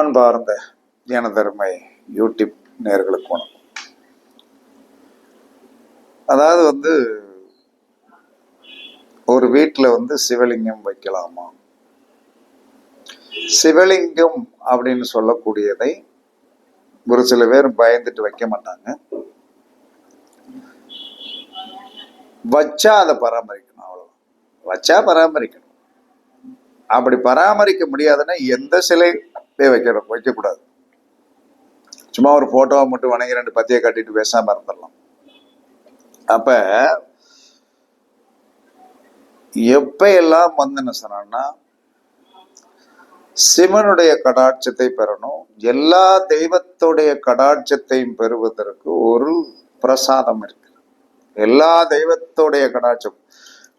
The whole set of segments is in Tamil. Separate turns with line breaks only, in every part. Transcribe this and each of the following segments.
அன்பார்ந்த ஜனதர்மை யூடியூப் நேர்களுக்கு வணக்கம். அதாவது வந்து ஒரு வீட்டில் வந்து சிவலிங்கம் வைக்கலாமா? சிவலிங்கம் அப்படின்னு சொல்லக்கூடியதை ஒரு சில பேர் பயந்துட்டு வைக்க மாட்டாங்க. வச்சா அதை பராமரிக்கணும் அவ்வளோ வச்சா பராமரிக்கணும். அப்படி பராமரிக்க முடியாதுன்னா எந்த சிலை வைக்கணும் வைக்கக்கூடாது. சும்மா ஒரு ஃபோட்டோவை மட்டும் வணங்கி ரெண்டு பத்தியை கட்டிட்டு பேசாமல் இருந்துடலாம். அப்ப எப்ப எல்லாம் வந்து என்ன சொன்னா சிவனுடைய கடாட்சத்தை பெறணும் எல்லா தெய்வத்துடைய கடாட்சத்தையும் பெறுவதற்கு ஒரு பிரசாதம் இருக்கு. எல்லா தெய்வத்துடைய கடாட்சம்.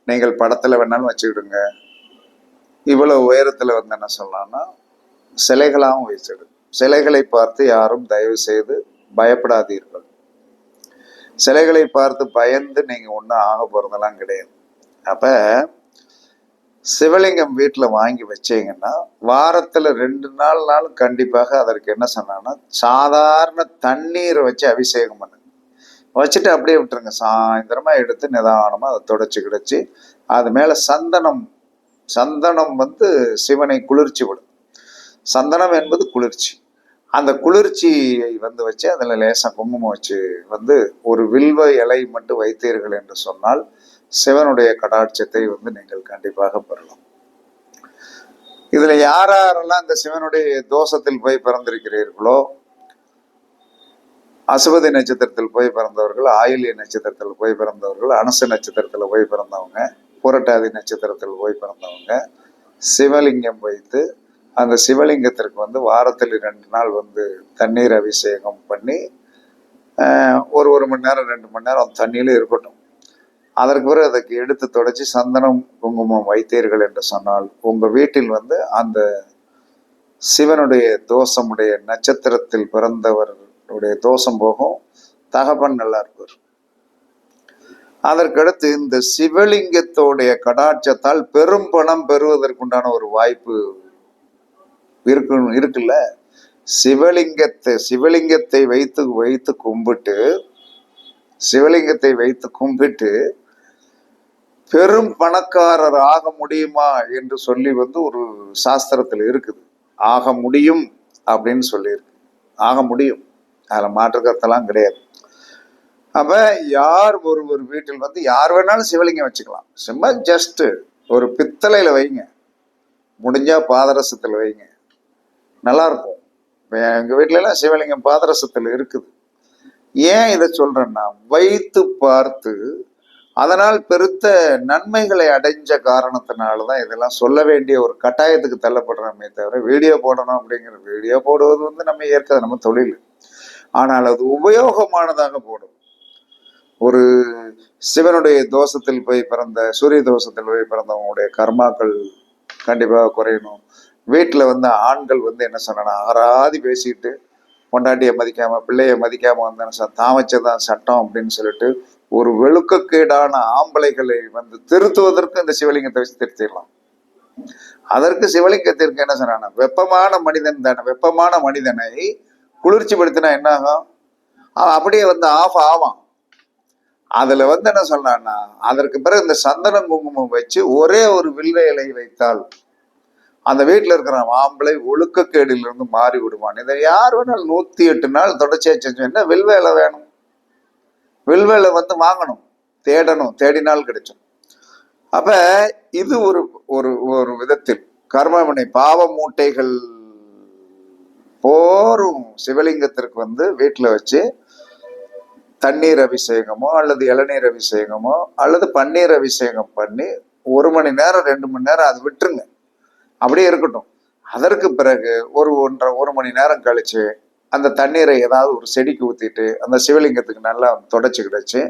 நீங்கள் படத்துல வேணாலும் வச்சுக்கிடுங்க. இவ்வளவு உயரத்துல வந்து என்ன சொல்லலாம்னா சிலைகளாகவும் வச்சிடு சிலைகளை பார்த்து யாரும் தயவு செய்து பயப்படாதீர்கள். சிலைகளை பார்த்து பயந்து நீங்கள் ஒன்றும் ஆக போறதெல்லாம் கிடையாது. அப்ப சிவலிங்கம் வீட்டில் வாங்கி வச்சீங்கன்னா வாரத்தில் ரெண்டு நாள் நாள் கண்டிப்பாக அதற்கு என்ன சொன்னான்னா சாதாரண தண்ணீரை வச்சு அபிஷேகம் பண்ணுங்க வச்சுட்டு அப்படியே விட்டுருங்க. சாயந்தரமாக எடுத்து நிதானமாக அதை தொடச்சி கிடச்சி அது மேலே சந்தனம் சந்தனம் வந்து சிவனை குளிர்ச்சி விடும். சந்தனம் என்பது குளிர்ச்சி. அந்த குளிர்ச்சியை வந்து வச்சு அதில் லேசாக குங்குமம் வச்சு வந்து ஒரு வில்வ இலை மட்டும் வைத்தீர்கள் என்று சொன்னால் சிவனுடைய கடாட்சத்தை வந்து நீங்கள் கண்டிப்பாக பெறலாம். இதில் யார் யாரெல்லாம் இந்த சிவனுடைய தோஷத்தில் போய் பிறந்திருக்கிறீர்களோ அசுபதி நட்சத்திரத்தில் போய் பிறந்தவர்கள் ஆயுள்ய நட்சத்திரத்தில் போய் பிறந்தவர்கள் அனுசு நட்சத்திரத்தில் போய் பிறந்தவங்க புரட்டாதி நட்சத்திரத்தில் போய் பிறந்தவங்க சிவலிங்கம் வைத்து அந்த சிவலிங்கத்திற்கு வந்து வாரத்தில் ரெண்டு நாள் வந்து தண்ணீர் அபிஷேகம் பண்ணி ஒரு ஒரு மணி நேரம் ரெண்டு மணி நேரம் தண்ணியில இருக்கட்டும். அதற்கு பிறகு அதுக்கு எடுத்து தொடச்சி சந்தனம் குங்குமம் வைத்தீர்கள் என்று சொன்னால் உங்கள் வீட்டில் வந்து அந்த சிவனுடைய தோஷமுடைய நட்சத்திரத்தில் பிறந்தவர்களுடைய தோஷம் போகும். தகப்பன் நல்லா இருப்பார். அதற்கடுத்து இந்த சிவலிங்கத்தோடைய கடாட்சத்தால் பெரும் பணம் பெறுவதற்குண்டான ஒரு வாய்ப்பு இருக்கு இருக்குல்ல? சிவலிங்கத்தை சிவலிங்கத்தை வைத்து வைத்து கும்பிட்டு சிவலிங்கத்தை வைத்து கும்பிட்டு பெரும் பணக்காரர் ஆக முடியுமா என்று சொல்லி வந்து ஒரு சாஸ்திரத்தில் இருக்குது. ஆக முடியும் அப்படின்னு சொல்லியிருக்கு. ஆக முடியும். அதில் மாற்று கருத்தெல்லாம் கிடையாது. அப்போ யார் ஒரு ஒரு வீட்டில் வந்து யார் வேணாலும் சிவலிங்கம் வச்சுக்கலாம். சும்மா ஜஸ்ட்டு ஒரு பித்தளையில் வைங்க. முடிஞ்சால் பாதரசத்தில் வைங்க. நல்லா இருக்கும் எங்கள் எங்க எல்லாம் சிவலிங்கம் பாதரசத்துல இருக்குது. ஏன் இதை சொல்றேன்னா வைத்து பார்த்து அதனால் பெருத்த நன்மைகளை அடைஞ்ச காரணத்தினாலதான் இதெல்லாம் சொல்ல வேண்டிய ஒரு கட்டாயத்துக்கு தள்ளப்படுறோமே தவிர வீடியோ போடணும் அப்படிங்கிற வீடியோ போடுவது வந்து நம்ம ஏற்கனவே நம்ம தொழில். ஆனால் அது உபயோகமானதாக போடும். ஒரு சிவனுடைய தோஷத்தில் போய் பிறந்த சூரிய தோஷத்தில் போய் பிறந்தவங்களுடைய கர்மாக்கள் கண்டிப்பாக குறையணும். வீட்டில் வந்து ஆண்கள் வந்து என்ன சொன்னா அகராதி பேசிட்டு பொண்டாட்டியை மதிக்காம பிள்ளைய மதிக்காம வந்து தான் வச்சதான் சட்டம் அப்படின்னு சொல்லிட்டு ஒரு வெளுக்கக்கேடான ஆம்பளைகளை வந்து திருத்துவதற்கு இந்த சிவலிங்கத்தை வச்சு திருத்திடலாம். அதற்கு சிவலிங்கத்திற்கு என்ன சொன்னான வெப்பமான மனிதன் தானே வெப்பமான மனிதனை குளிர்ச்சிப்படுத்தினா என்ன ஆகும்? அவன் அப்படியே வந்து ஆஃப் ஆவான். அதுல வந்து என்ன சொல்றான்னா அதற்கு பிறகு இந்த சந்தனம் குங்குமம் வச்சு ஒரே ஒரு வில்லை இலை வைத்தால் அந்த வீட்டில் இருக்கிற மாம்பழை ஒழுக்கக்கேடிலிருந்து மாறி விடுவான். இதை யார் வேணாலும் நூற்றி எட்டு நாள் தொடர்ச்சியாக செஞ்சோம் என்ன? வில்வ வேணும். வில்வேலை வந்து வாங்கணும். தேடணும். தேடினால் கிடைச்சோம். அப்ப இது ஒரு ஒரு ஒரு விதத்தில் கர்மவினை பாவ மூட்டைகள் போரும் சிவலிங்கத்திற்கு வந்து வீட்டில் வச்சு தண்ணீர் அபிஷேகமோ அல்லது இளநீர் அபிஷேகமோ அல்லது பன்னீர் அபிஷேகம் பண்ணி ஒரு மணி நேரம் ரெண்டு மணி நேரம் அது விட்டுருங்க. அப்படியே இருக்கட்டும். அதற்கு பிறகு ஒரு ஒன்றரை ஒரு மணி நேரம் கழிச்சு அந்த தண்ணீரை ஏதாவது ஒரு செடிக்கு ஊத்திட்டு அந்த சிவலிங்கத்துக்கு நல்லா தொடச்சி கிடச்சி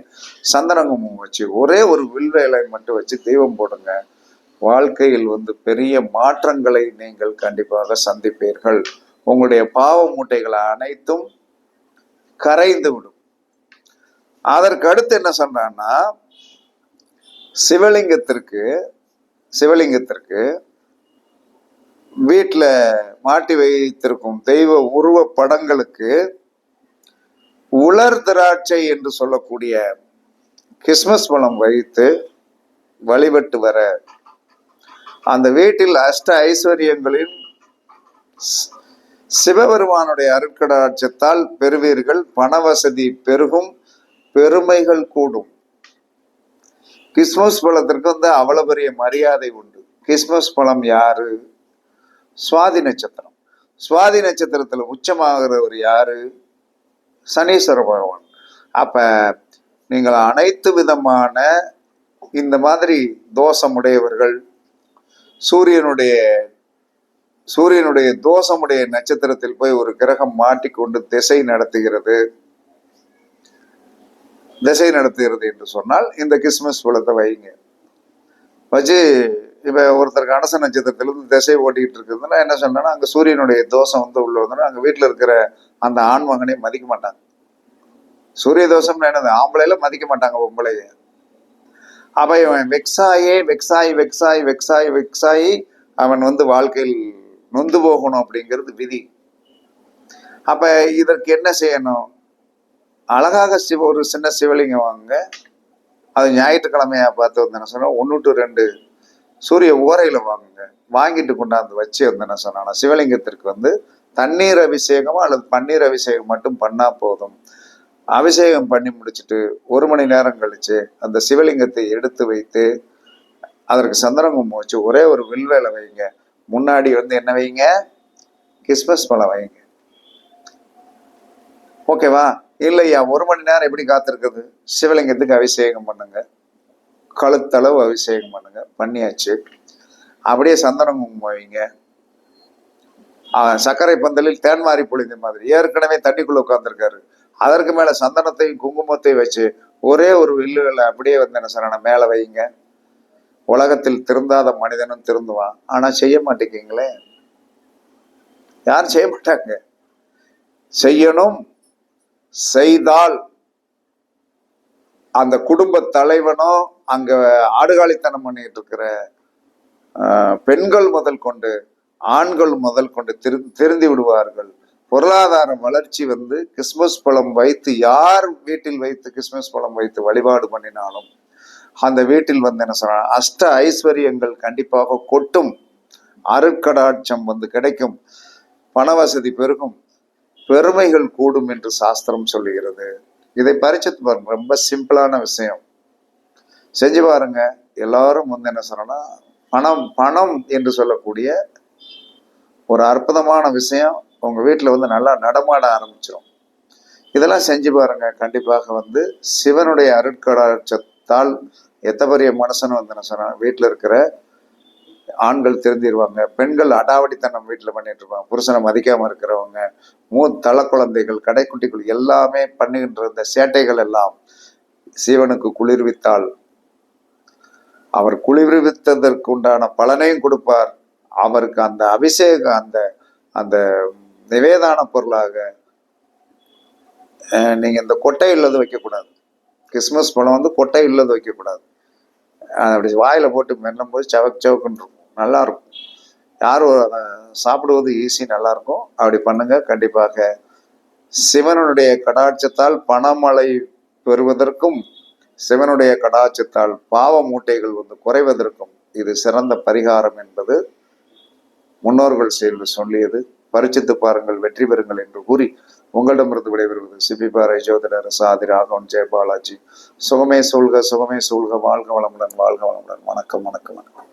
சந்தனங்குமம் வச்சு ஒரே ஒரு வில்வேலை மட்டும் வச்சு தெய்வம் போடுங்க. வாழ்க்கையில் வந்து பெரிய மாற்றங்களை நீங்கள் கண்டிப்பாக சந்திப்பீர்கள். உங்களுடைய பாவ மூட்டைகள் அனைத்தும் கரைந்து விடும். அதற்கு அடுத்து என்ன சொல்றான்னா சிவலிங்கத்திற்கு சிவலிங்கத்திற்கு வீட்டில் மாட்டி வைத்திருக்கும் தெய்வ உருவ படங்களுக்கு உலர் திராட்சை என்று சொல்லக்கூடிய கிறிஸ்மஸ் பழம் வைத்து வழிபட்டு வர அந்த வீட்டில் அஷ்ட ஐஸ்வர்யங்களின் சிவபெருமானுடைய அருட்கடாட்சத்தால் பெறுவீர்கள். பண வசதி பெருகும் பெருமைகள் கூடும். கிறிஸ்மஸ் பழத்திற்கு வந்து அவ்வளவு பெரிய மரியாதை உண்டு. கிறிஸ்மஸ் பழம் யாரு? சுவாதி நட்சத்திரம். சுவாதி நட்சத்திரத்துல உச்சமாகிறவர் யாரு? சனீஸ்வர பகவான். அப்ப நீங்கள் அனைத்து விதமான இந்த மாதிரி தோஷமுடையவர்கள் சூரியனுடைய சூரியனுடைய தோஷமுடைய நட்சத்திரத்தில் போய் ஒரு கிரகம் மாட்டிக்கொண்டு திசை நடத்துகிறது. திசை நடத்துகிறது என்று சொன்னால் இந்த கிறிஸ்மஸ் பழத்தை வைங்க வச்சு இப்போ ஒருத்தருக்கு அனச நட்சத்திரத்திலிருந்து திசை ஓட்டிகிட்டு இருக்குதுன்னா என்ன சொன்னா அங்க சூரியனுடைய தோஷம் வந்து உள்ள வந்தோன்னா அங்க வீட்டுல இருக்கிற அந்த ஆண்மகனை மதிக்க மாட்டாங்க. சூரிய தோஷம்னு என்னது? ஆம்பளையில மதிக்க மாட்டாங்க பொம்பளைய அப்ப இவன் வெக்ஸாயே வெக்ஸாய் வெக்ஸாய் வெக்ஸாய் வெக்ஸாயி அவன் வந்து வாழ்க்கையில் நொந்து போகணும் அப்படிங்கிறது விதி. அப்ப இதற்கு என்ன செய்யணும்? அழகாக சிவ ஒரு சின்ன சிவலிங்கம் வாங்க அது ஞாயிற்றுக்கிழமையா பார்த்து வந்து என்ன சொன்னா ஒன்று டு ரெண்டு சூரிய ஓரையில வாங்குங்க. வாங்கிட்டு கொண்டாந்து வச்சு வந்து என்ன சொன்னா சிவலிங்கத்திற்கு வந்து தண்ணீர் அபிஷேகமோ அல்லது பன்னீர் அபிஷேகம் மட்டும் பண்ணா போதும். அபிஷேகம் பண்ணி முடிச்சுட்டு ஒரு மணி நேரம் கழிச்சு அந்த சிவலிங்கத்தை எடுத்து வைத்து அதற்கு சந்திரகுமம் வச்சு ஒரே ஒரு வில்வேலை வைங்க. முன்னாடி வந்து என்ன வைங்க? கிறிஸ்மஸ் பழம் வைங்க. ஓகேவா? இல்லையா? ஒரு மணி நேரம் எப்படி காத்திருக்குது? சிவலிங்கத்துக்கு அபிஷேகம் பண்ணுங்க. கழுத்தளவு அபிஷேகம் பண்ணுங்க. பண்ணியாச்சு. அப்படியே சந்தனம் குங்குமம் வைங்க. சர்க்கரை பந்தலில் தேன்மாரி பொழிந்த மாதிரி. ஏற்கனவே தண்ணிக்குள்ள உட்காந்துருக்காரு அதற்கு மேல சந்தனத்தையும் குங்குமத்தையும் வச்சு ஒரே ஒரு வில்லுகளை அப்படியே வந்து என்ன சொன்ன மேல வைங்க. உலகத்தில் திருந்தாத மனிதனும் திருந்துவான். ஆனா செய்ய மாட்டேங்கிங்களே யாரும் செய்ய மாட்டாங்க. செய்யணும் செய்தால் அந்த குடும்ப தலைவனோ அங்க ஆடுகாலித்தனம் பண்ணிட்டு இருக்கிற பெண்கள் முதல் கொண்டு ஆண்கள் முதல் கொண்டு திரு திருந்தி விடுவார்கள். பொருளாதார வளர்ச்சி வந்து கிறிஸ்மஸ் பழம் வைத்து யார் வீட்டில் வைத்து கிறிஸ்மஸ் பழம் வைத்து வழிபாடு பண்ணினாலும் அந்த வீட்டில் வந்து என்ன சொன்னா அஷ்ட ஐஸ்வர்யங்கள் கண்டிப்பாக கொட்டும். அருட்கடாட்சம் வந்து கிடைக்கும். பண வசதி பெருகும். பெருமைகள் கூடும் என்று சாஸ்திரம் சொல்லுகிறது. இதை பரிச்சு பாருங்க. ரொம்ப சிம்பிளான விஷயம். செஞ்சு பாருங்க. எல்லாரும் வந்து என்ன சொன்னா பணம் பணம் என்று சொல்லக்கூடிய ஒரு அற்புதமான விஷயம் உங்க வீட்டில் வந்து நல்லா நடமாட ஆரம்பிச்சிடும் இதெல்லாம் செஞ்சு பாருங்க. கண்டிப்பாக வந்து சிவனுடைய அருட்கடாட்சத்தால் எத்த பெரிய மனுஷனும் வந்து என்ன சொன்னா வீட்டில் இருக்கிற ஆண்கள் திருந்திடுவாங்க பெண்கள் அடாவடித்தனம் வீட்டில் பண்ணிட்டு இருப்பாங்க புருஷனை மதிக்காம இருக்கிறவங்க மூ தள குழந்தைகள் கடைக்குட்டிகள் எல்லாமே பண்ணுகின்ற இந்த சேட்டைகள் எல்லாம் சிவனுக்கு குளிர்வித்தால் அவர் குளிர்வித்ததற்கு உண்டான பலனையும் கொடுப்பார். அவருக்கு அந்த அபிஷேகம் அந்த அந்த நிவேதான பொருளாக நீங்கள் நீங்க இந்த கொட்டை இல்லது வைக்கக்கூடாது. கிறிஸ்மஸ் பழம் வந்து கொட்டை இல்லது வைக்கக்கூடாது. அப்படி வாயில போட்டு மெல்லும் போது சவக் சவக்குன்னு நல்லாயிருக்கும் நல்லா இருக்கும் யாரும் அதை சாப்பிடுவது ஈஸி நல்லா இருக்கும் அப்படி பண்ணுங்க. கண்டிப்பாக சிவனுடைய கடாட்சத்தால் பணமழை பெறுவதற்கும் சிவனுடைய கடாட்சத்தால் பாவ மூட்டைகள் வந்து குறைவதற்கும் இது சிறந்த பரிகாரம் என்பது முன்னோர்கள் செயல் சொல்லியது. பரிச்சித்து பாருங்கள் வெற்றி பெறுங்கள் என்று கூறி உங்களிடமிருந்து விடைபெறுவது சிபிபாறை ஜோதிடர் சாதி ராகவன் ஜெயபாலாஜி சுகமே சூழ்க சுகமே சூழ்க. வாழ்க வளமுடன் வாழ்க வளமுடன். வணக்கம் வணக்கம் வணக்கம்.